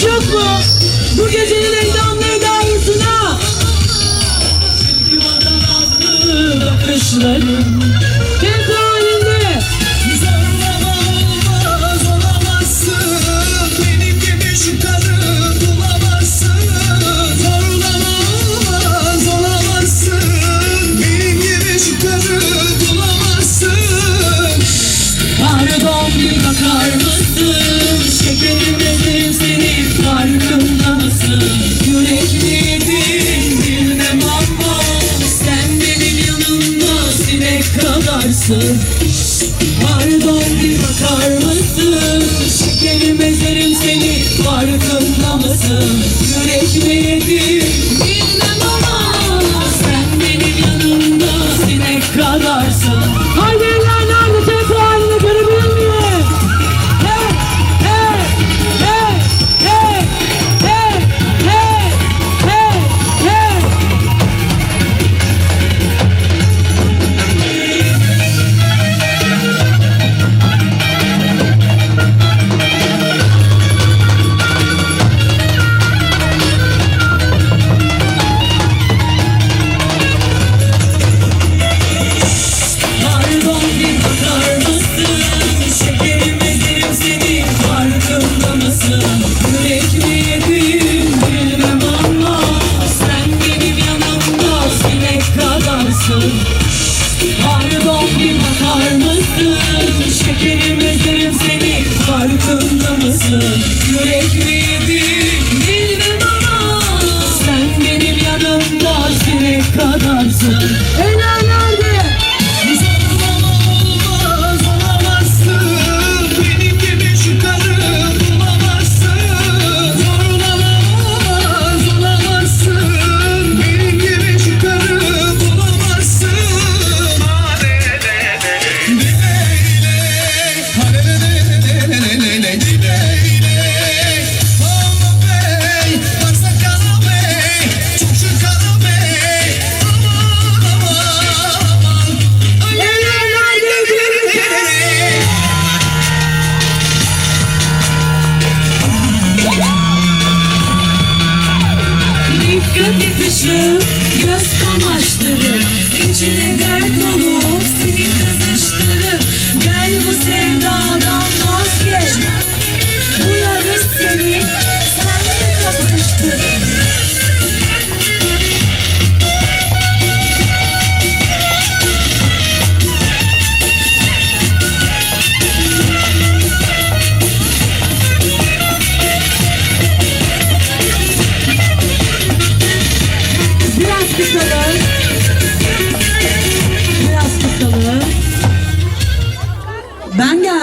çocuk mu? Kadarsın Pardon bir bakar mısın? Şekerim ezerim seni farkında mısın? Yürek mi yedin bilmem ama Sen benim yanımda sinek kadarsın En Işığı, göz kamaştırır. İçine dert dolu, seni kızıştırır. Gel bu sevdadan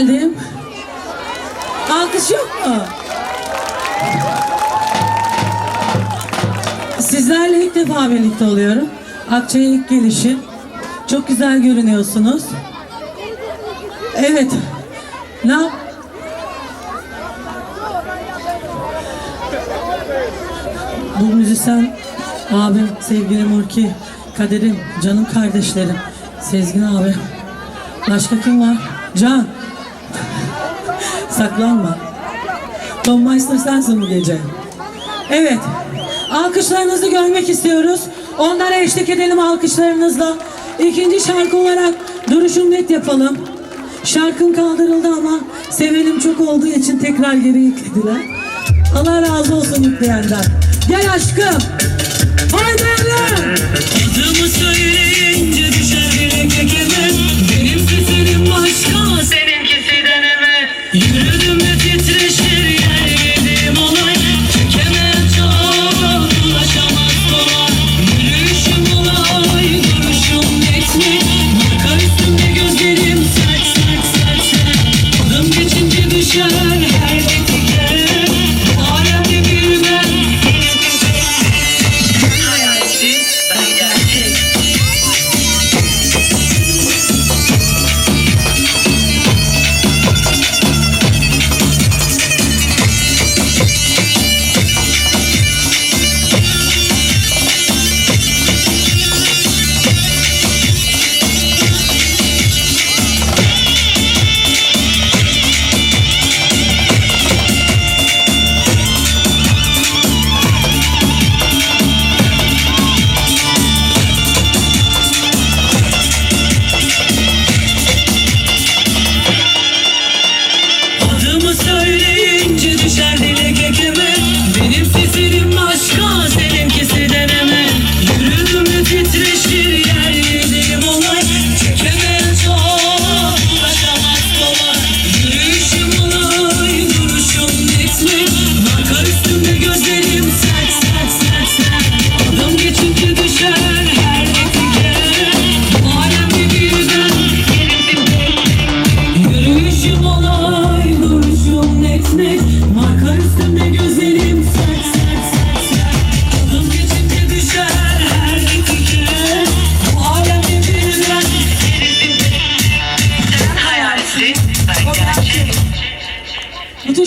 geldim. Alkış yok mu? Sizlerle ilk defa birlikte oluyorum. Akçay'a ilk gelişim. Çok güzel görünüyorsunuz. Evet. Ne yap? Bu müzisyen abim, sevgili Murki, kaderim, canım kardeşlerim, Sezgin abi. Başka kim var? Can. Saklanma. Tom Meister sensin bu gece. Evet. Alkışlarınızı görmek istiyoruz. Onlara eşlik edelim alkışlarınızla. İkinci şarkı olarak duruşum net yapalım. Şarkım kaldırıldı ama sevenim çok olduğu için tekrar geri yüklediler. Allah razı olsun yükleyenden. Gel aşkım.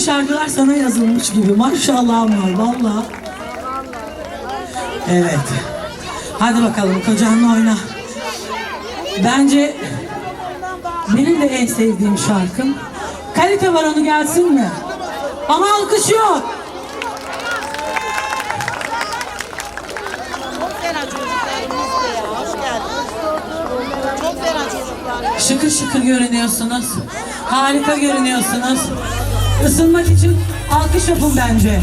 Şarkılar sana yazılmış gibi. Maşallah var valla. Evet. Hadi bakalım kocanla oyna. Bence benim de en sevdiğim şarkım. Kalite var onu gelsin mi? Ama alkış yok. Şıkır şıkır görünüyorsunuz. Harika görünüyorsunuz. Isınmak için alkış yapın bence.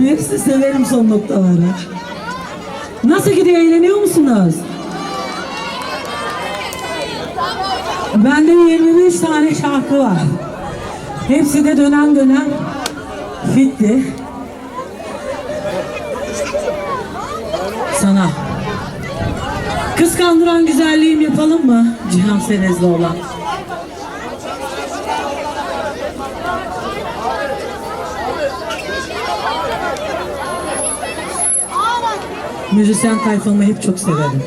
Birisi severim son noktaları. Nasıl gidiyor? Eğleniyor musunuz? Bende 25 tane şarkı var. Hepsi de dönem dönem fitti. Sana. Kıskandıran güzelliğim yapalım mı? Cihan Senezli olan. Müzisyen tayfamı hep çok severim.